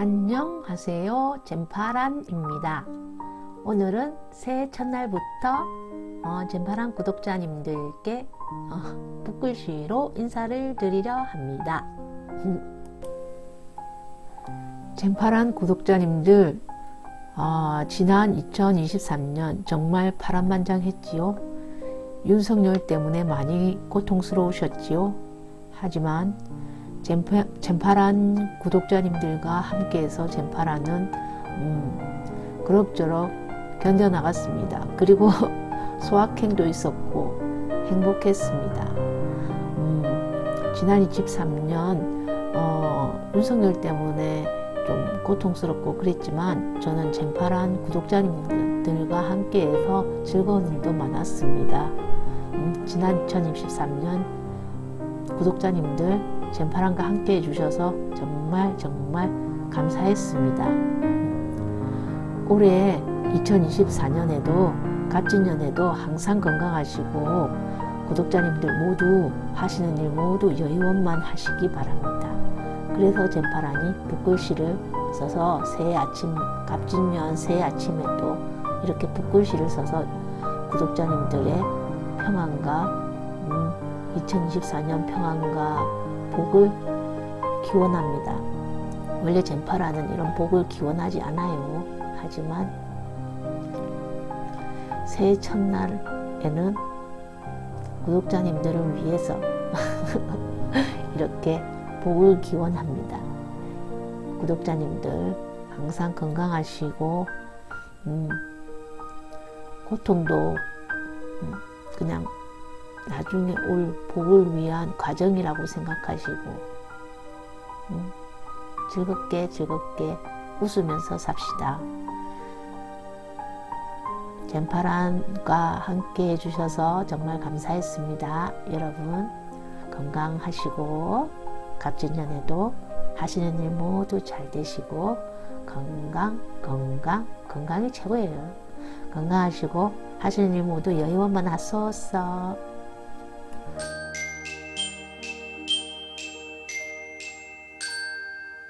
안녕하세요. 젠파란입니다. 오늘은 새해 첫날부터 어, 젠파란 구독자님들께 어, 붓글씨로 인사를 드리려 합니다. 젠파란 구독자님들 어, 지난 2023년 정말 파란만장했지요. 윤석열 때문에 많이 고통스러우셨지요. 하지만 젠파, 젠파란 구독자님들과 함께해서 젠파란은 음, 그럭저럭 견뎌나갔습니다. 그리고 소확행도 있었고 행복했습니다. 음, 지난 23년 어, 윤석열 때문에 좀 고통스럽고 그랬지만 저는 젠파란 구독자님들과 함께해서 즐거운 일도 많았습니다. 음, 지난 2023년 구독자님들 젠파랑과 함께 해주셔서 정말 정말 감사했습니다. 올해 2024년에도 갑진년에도 항상 건강하시고 구독자님들 모두 하시는 일 모두 여의원만 하시기 바랍니다. 그래서 젠파랑이 붓글씨를 써서 새해 아침 갑진년 새해 아침에도 이렇게 붓글씨를 써서 구독자님들의 평안과 음, 2024년 평안과 복을 기원합니다. 원래 젠파라는 이런 복을 기원하지 않아요. 하지만 새해 첫날에는 구독자님들을 위해서 이렇게 복을 기원합니다. 구독자님들 항상 건강하시고 음, 고통도 음, 그냥 나중에 올 복을 위한 과정이라고 생각하시고 음, 즐겁게 즐겁게 웃으면서 삽시다. 젠파란과 함께 해주셔서 정말 감사했습니다. 여러분 건강하시고 갑진년에도 하시는 일 모두 잘 되시고 건강 건강 건강이 최고예요. 건강하시고 하시는 일 모두 여의원만 하소서